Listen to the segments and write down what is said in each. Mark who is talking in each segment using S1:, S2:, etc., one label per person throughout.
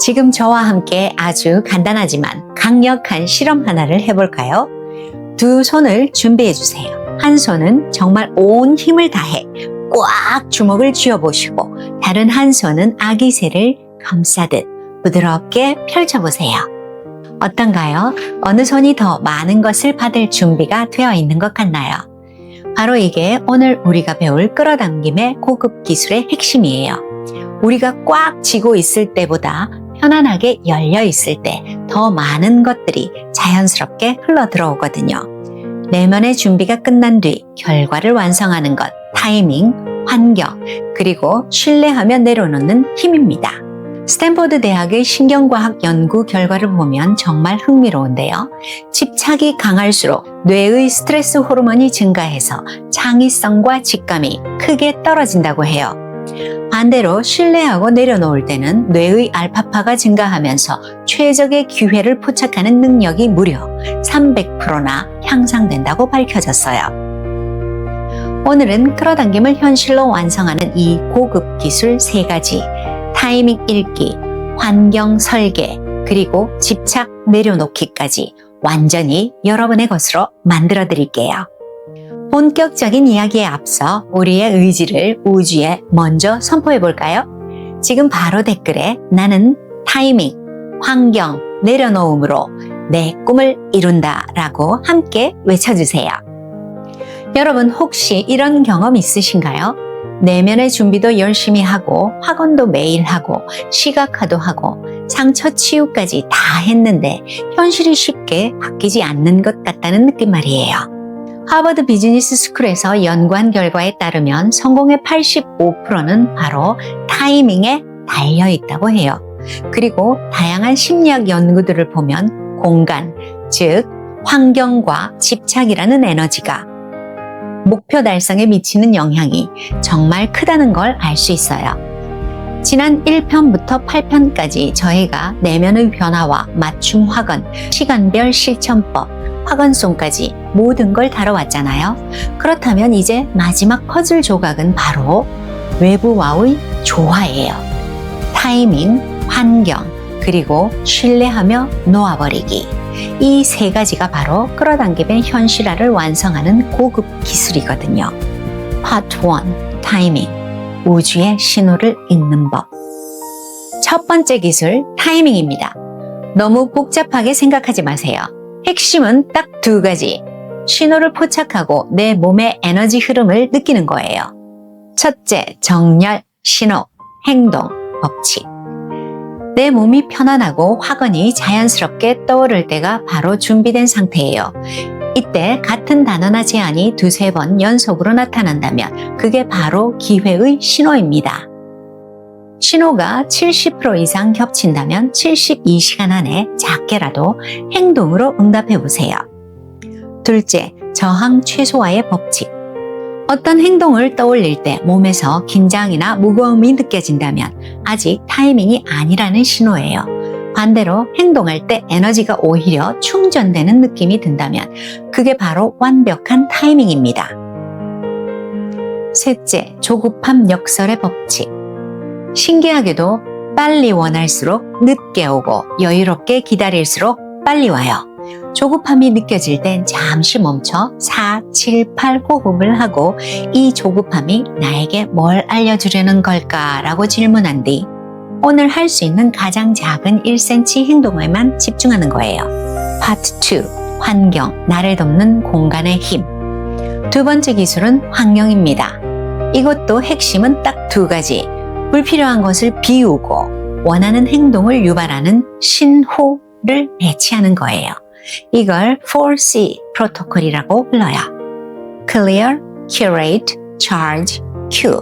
S1: 지금 저와 함께 아주 간단하지만 강력한 실험 하나를 해볼까요? 두 손을 준비해 주세요. 한 손은 정말 온 힘을 다해 꽉 주먹을 쥐어보시고 다른 한 손은 아기 새를 감싸듯 부드럽게 펼쳐보세요. 어떤가요? 어느 손이 더 많은 것을 받을 준비가 되어 있는 것 같나요? 바로 이게 오늘 우리가 배울 끌어당김의 고급 기술의 핵심이에요. 우리가 꽉 쥐고 있을 때보다 편안하게 열려 있을 때 더 많은 것들이 자연스럽게 흘러 들어오거든요. 내면의 준비가 끝난 뒤 결과를 완성하는 것, 타이밍, 환경, 그리고 신뢰하며 내려놓는 힘입니다. 스탠포드 대학의 신경과학 연구 결과를 보면 정말 흥미로운데요. 집착이 강할수록 뇌의 스트레스 호르몬이 증가해서 창의성과 직감이 크게 떨어진다고 해요. 반대로 신뢰하고 내려놓을 때는 뇌의 알파파가 증가하면서 최적의 기회를 포착하는 능력이 무려 300%나 향상된다고 밝혀졌어요. 오늘은 끌어당김을 현실로 완성하는 이 고급 기술 세 가지, 타이밍 읽기, 환경 설계, 그리고 집착 내려놓기까지 완전히 여러분의 것으로 만들어 드릴게요. 본격적인 이야기에 앞서 우리의 의지를 우주에 먼저 선포해 볼까요? 지금 바로 댓글에 나는 타이밍, 환경, 내려놓음으로 내 꿈을 이룬다 라고 함께 외쳐주세요. 여러분 혹시 이런 경험 있으신가요? 내면의 준비도 열심히 하고 학원도 매일 하고 시각화도 하고 상처 치유까지 다 했는데 현실이 쉽게 바뀌지 않는 것 같다는 느낌 말이에요. 하버드 비즈니스 스쿨에서 연구한 결과에 따르면 성공의 85%는 바로 타이밍에 달려 있다고 해요. 그리고 다양한 심리학 연구들을 보면 공간, 즉 환경과 집착이라는 에너지가 목표 달성에 미치는 영향이 정말 크다는 걸 알 수 있어요. 지난 1편부터 8편까지 저희가 내면의 변화와 맞춤 확언, 시간별 실천법, 확언송까지 모든 걸 다뤄왔잖아요. 그렇다면 이제 마지막 퍼즐 조각은 바로 외부와의 조화예요. 타이밍, 환경, 그리고 신뢰하며 놓아버리기. 이 세 가지가 바로 끌어당김의 현실화를 완성하는 고급 기술이거든요. 파트 1. 타이밍. 우주의 신호를 읽는 법. 첫 번째 기술, 타이밍입니다. 너무 복잡하게 생각하지 마세요. 핵심은 딱 두 가지. 신호를 포착하고 내 몸의 에너지 흐름을 느끼는 거예요. 첫째, 정렬, 신호, 행동, 법칙. 내 몸이 편안하고 확언이 자연스럽게 떠오를 때가 바로 준비된 상태예요. 이때 같은 단어나 제안이 두세 번 연속으로 나타난다면 그게 바로 기회의 신호입니다. 신호가 70% 이상 겹친다면 72시간 안에 작게라도 행동으로 응답해 보세요. 둘째, 저항 최소화의 법칙. 어떤 행동을 떠올릴 때 몸에서 긴장이나 무거움이 느껴진다면 아직 타이밍이 아니라는 신호예요. 반대로 행동할 때 에너지가 오히려 충전되는 느낌이 든다면 그게 바로 완벽한 타이밍입니다. 셋째, 조급함 역설의 법칙. 신기하게도 빨리 원할수록 늦게 오고 여유롭게 기다릴수록 빨리 와요. 조급함이 느껴질 땐 잠시 멈춰 4, 7, 8 호흡을 하고 이 조급함이 나에게 뭘 알려주려는 걸까라고 질문한 뒤 오늘 할 수 있는 가장 작은 1cm 행동에만 집중하는 거예요. 파트 2. 환경, 나를 돕는 공간의 힘. 두 번째 기술은 환경입니다. 이것도 핵심은 딱 두 가지. 불필요한 것을 비우고 원하는 행동을 유발하는 신호를 배치하는 거예요. 이걸 4C 프로토콜이라고 불러요. Clear, Curate, Charge, Cue.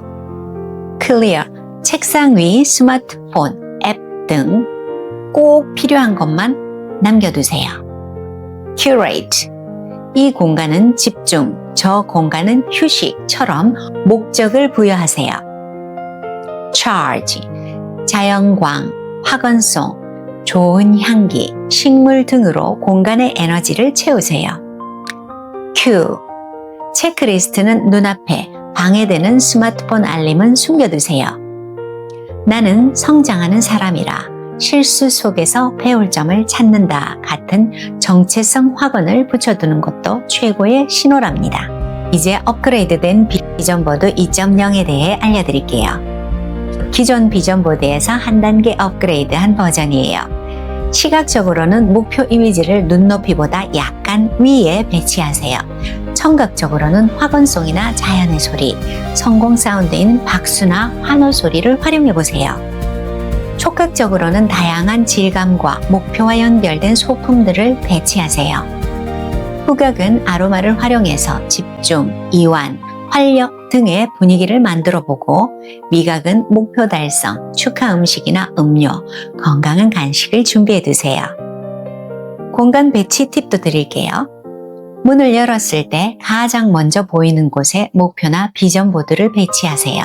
S1: Clear, 책상 위 스마트폰, 앱 등 꼭 필요한 것만 남겨두세요. Curate, 이 공간은 집중, 저 공간은 휴식처럼 목적을 부여하세요. Charge, 자연광, 확언송, 좋은 향기, 식물 등으로 공간의 에너지를 채우세요. Q. 체크리스트는 눈앞에 방해되는 스마트폰 알림은 숨겨두세요. 나는 성장하는 사람이라 실수 속에서 배울 점을 찾는다 같은 정체성 확언을 붙여두는 것도 최고의 신호랍니다. 이제 업그레이드된 비전보드 2.0에 대해 알려드릴게요. 기존 비전보드에서 한 단계 업그레이드한 버전이에요. 시각적으로는 목표 이미지를 눈높이보다 약간 위에 배치하세요. 청각적으로는 확언송이나 자연의 소리, 성공 사운드인 박수나 환호 소리를 활용해 보세요. 촉각적으로는 다양한 질감과 목표와 연결된 소품들을 배치하세요. 후각은 아로마를 활용해서 집중, 이완, 활력 등의 분위기를 만들어 보고 미각은 목표 달성, 축하 음식이나 음료, 건강한 간식을 준비해 두세요. 공간 배치 팁도 드릴게요. 문을 열었을 때 가장 먼저 보이는 곳에 목표나 비전 보드를 배치하세요.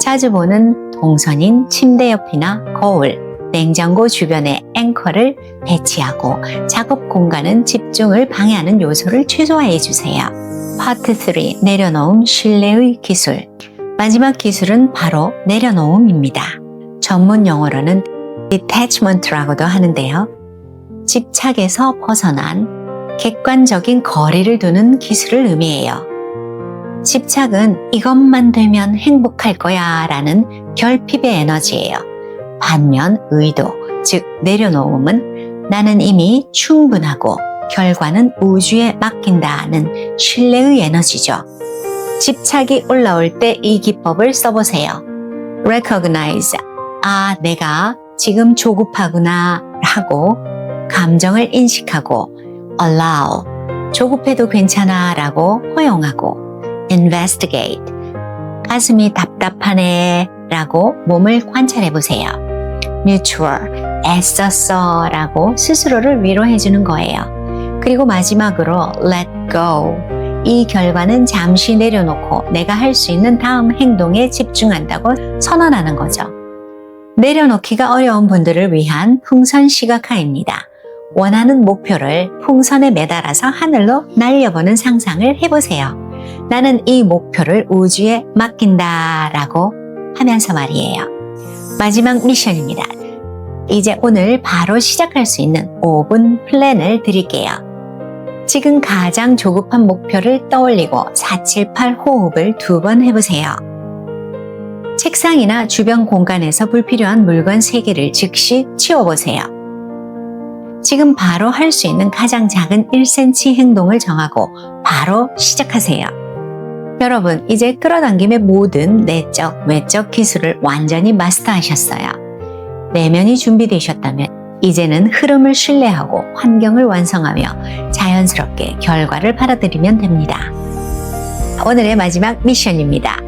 S1: 자주 보는 동선인 침대 옆이나 거울, 냉장고 주변에 앵커를 배치하고 작업 공간은 집중을 방해하는 요소를 최소화해 주세요. 파트 3 내려놓음 실내의 기술 마지막 기술은 바로 내려놓음입니다. 전문 용어로는 detachment라고도 하는데요. 집착에서 벗어난 객관적인 거리를 두는 기술을 의미해요. 집착은 이것만 되면 행복할 거야 라는 결핍의 에너지예요. 반면 의도, 즉 내려놓음은 나는 이미 충분하고 결과는 우주에 맡긴다는 신뢰의 에너지죠. 집착이 올라올 때 이 기법을 써보세요. recognize. 아, 내가 지금 조급하구나 하고 감정을 인식하고 allow. 조급해도 괜찮아 라고 허용하고 investigate. 가슴이 답답하네 라고 몸을 관찰해 보세요. mutual. 애썼어 라고 스스로를 위로해 주는 거예요. 그리고 마지막으로 let go. 이 결과는 잠시 내려놓고 내가 할 수 있는 다음 행동에 집중한다고 선언하는 거죠. 내려놓기가 어려운 분들을 위한 풍선 시각화입니다. 원하는 목표를 풍선에 매달아서 하늘로 날려보는 상상을 해보세요. 나는 이 목표를 우주에 맡긴다 라고 하면서 말이에요. 마지막 미션입니다. 이제 오늘 바로 시작할 수 있는 5분 플랜을 드릴게요. 지금 가장 조급한 목표를 떠올리고 478 호흡을 두 번 해보세요. 책상이나 주변 공간에서 불필요한 물건 3개를 즉시 치워보세요. 지금 바로 할 수 있는 가장 작은 1cm 행동을 정하고 바로 시작하세요. 여러분, 이제 끌어당김의 모든 내적, 외적 기술을 완전히 마스터하셨어요. 내면이 준비되셨다면 이제는 흐름을 신뢰하고 환경을 완성하며 자연스럽게 결과를 받아들이면 됩니다. 오늘의 마지막 미션입니다.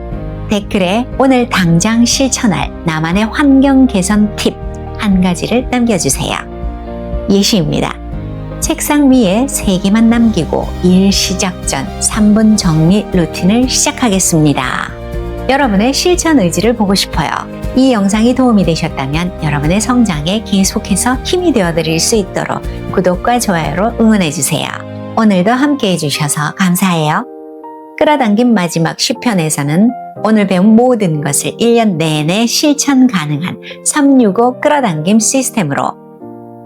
S1: 댓글에 오늘 당장 실천할 나만의 환경 개선 팁 한 가지를 남겨주세요. 예시입니다. 책상 위에 3개만 남기고 일 시작 전 3분 정리 루틴을 시작하겠습니다. 여러분의 실천 의지를 보고 싶어요. 이 영상이 도움이 되셨다면 여러분의 성장에 계속해서 힘이 되어 드릴 수 있도록 구독과 좋아요로 응원해 주세요. 오늘도 함께 해주셔서 감사해요. 끌어당긴 마지막 10편에서는 오늘 배운 모든 것을 1년 내내 실천 가능한 365 끌어당김 시스템으로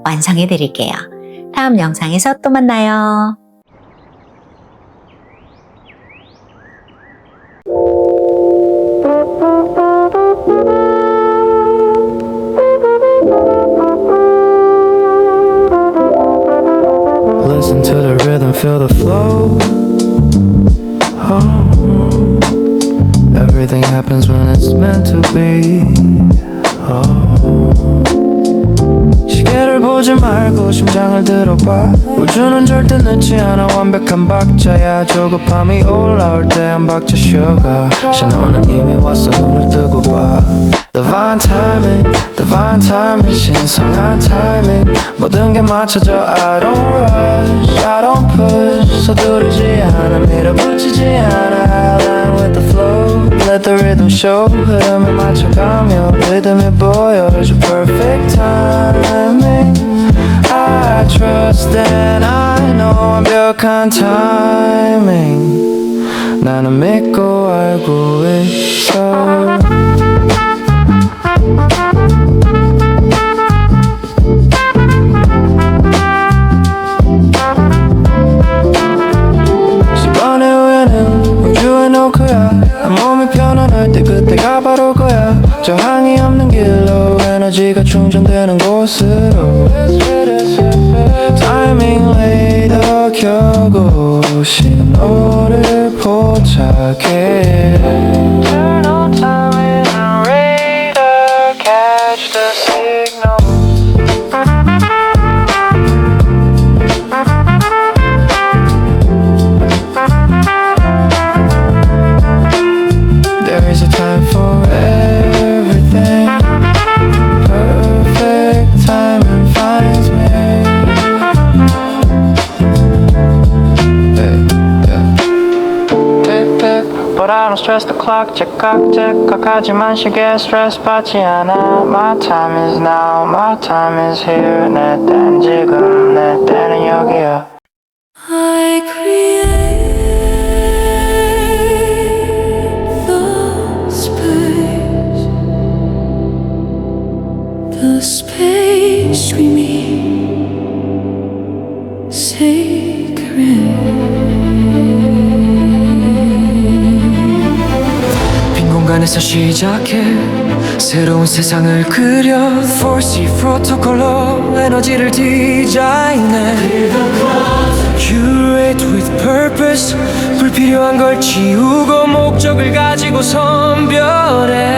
S1: 완성해 드릴게요. 다음 영상에서 또 만나요.
S2: Feel the flow. Oh, everything happens when it's meant to be. Oh, 시계를 보지 말고 심장을 들어봐. 우주는 절대 늦지 않아 완벽한 박자야. 조급함이 올라올 때 한 박자 쉬어가. 신호는 이미 왔어 눈을 뜨고 봐. Divine timing, divine timing, 신성한 timing. 모든 게 맞춰져. I don't rush, I don't push. 서두르지 않아, 밀어붙이지 않아. let the rhythm show. 흐름에 맞춰가며 리듬이 보여줘. Perfect timing. I trust and I know 완벽한 timing. 나는 믿고 알고 있어.
S3: 成长的 stress the clock, 착각적까지만 시계 스트레스 받지 않아 My time is now, my time is here 내 땐 지금, 내 때는 여기야
S4: I create the space The space we
S3: 안에서 시작해. 새로운 세상을 그려. 4C 프로토콜로 에너지를 디자인해. Curate with purpose. 불필요한 걸 지우고 목적을 가지고 선별해.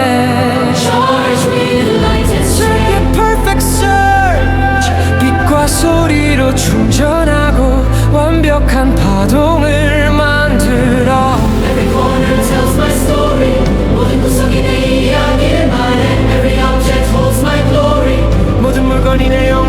S3: 빛과 소리로 충전하고 완벽한 파동을 money, they own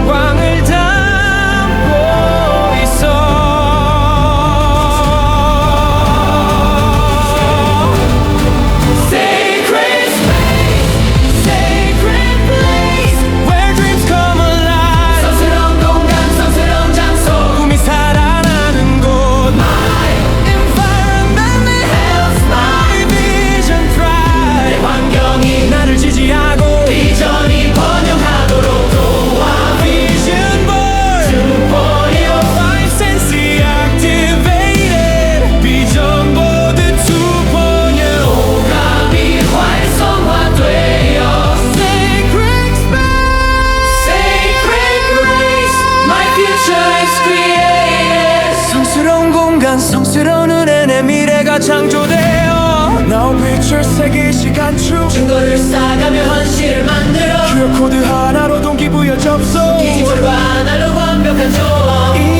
S3: 창조되어 나온 빛을 새기 시간축
S4: 증거를 쌓아가며 현실을 만들어
S3: QR코드 하나로 동기부여 접속
S4: 기지로 하나로 완벽한
S3: 조언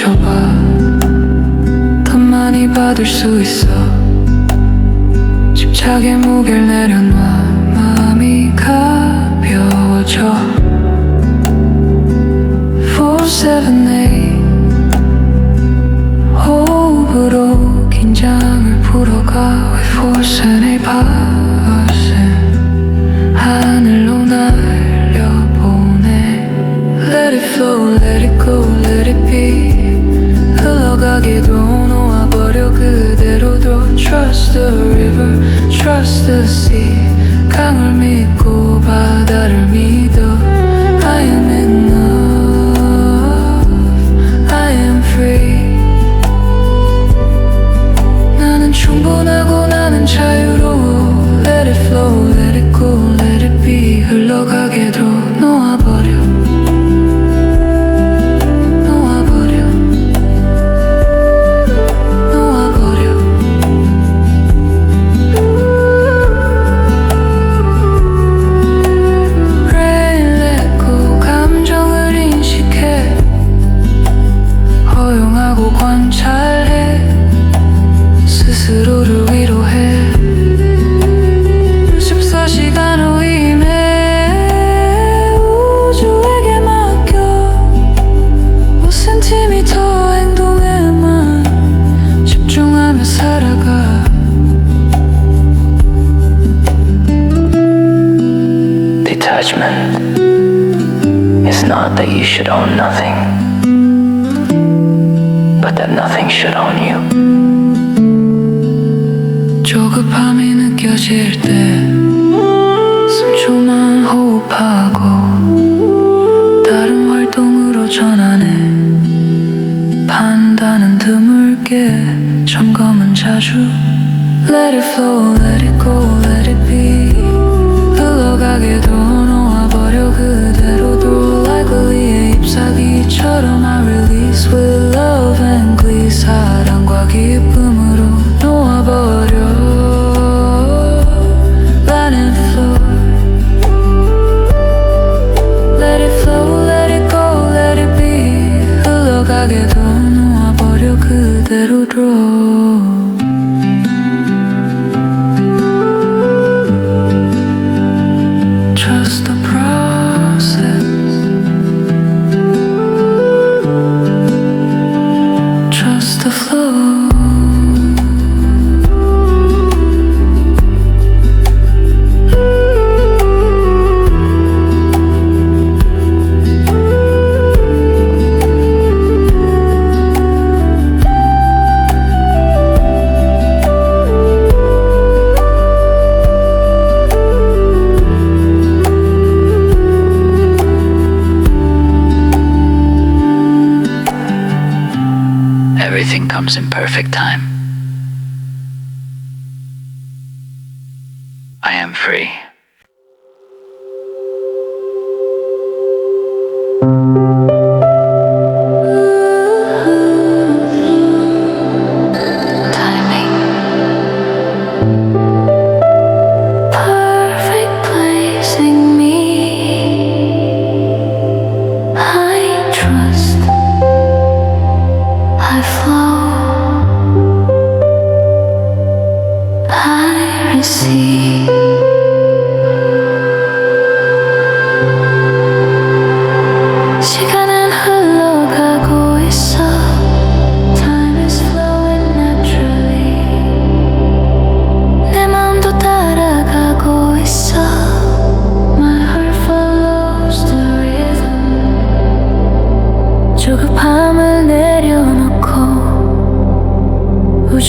S3: 비춰봐. 더 많이 받을 수 있어. 집착의 무게를 내려놔. 마음이 가벼워져.
S5: 478 호흡으로 긴장을 풀어가. With 478 벗은 하늘로 날려보내. Let it flow, let it 흘러가게도 놓아버려 그대로도 Trust the river, trust the sea 강을 믿고
S6: that you should own nothing, but that nothing should own you.
S5: 조급함이 느껴질 때 숨조만 호흡하고 다른 활동으로 전환해 판단은 드물게 점검은 자주 Let it flow, let it go,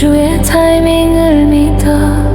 S5: 우주의 타이밍을 믿어.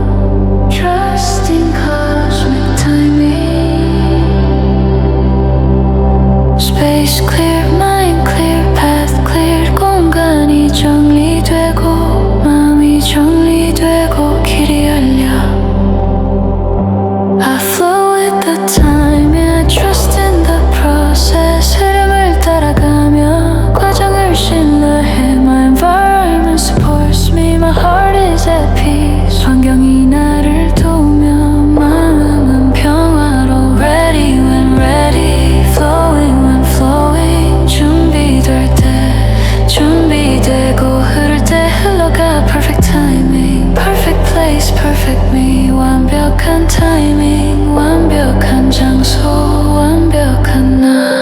S5: Space perfect me 완벽한 타이밍 완벽한 장소 완벽한 나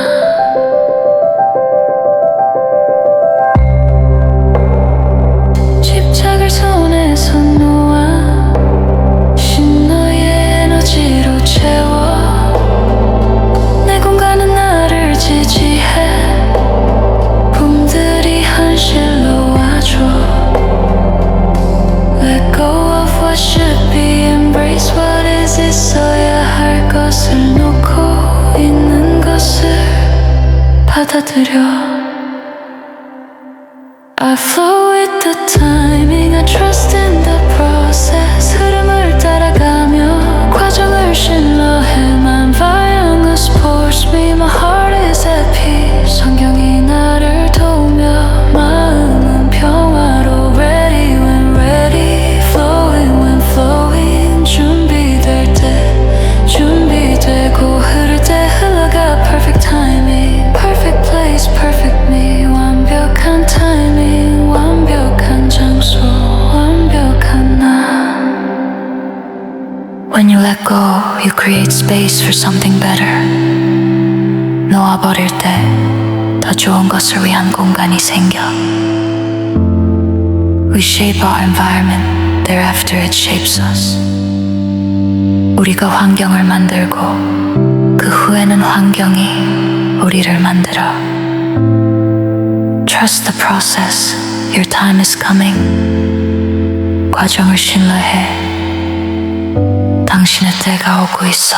S5: I flow with the timing I trust in When you let go, you create space for something better. 놓아버릴 때 더 좋은 것을 위한 공간이 생겨. We shape our environment, thereafter it shapes us. 우리가 환경을 만들고 그 후에는 환경이 우리를 만들어. Trust the process, your time is coming. 과정을 신뢰해. 당신의 때가 오고 있어.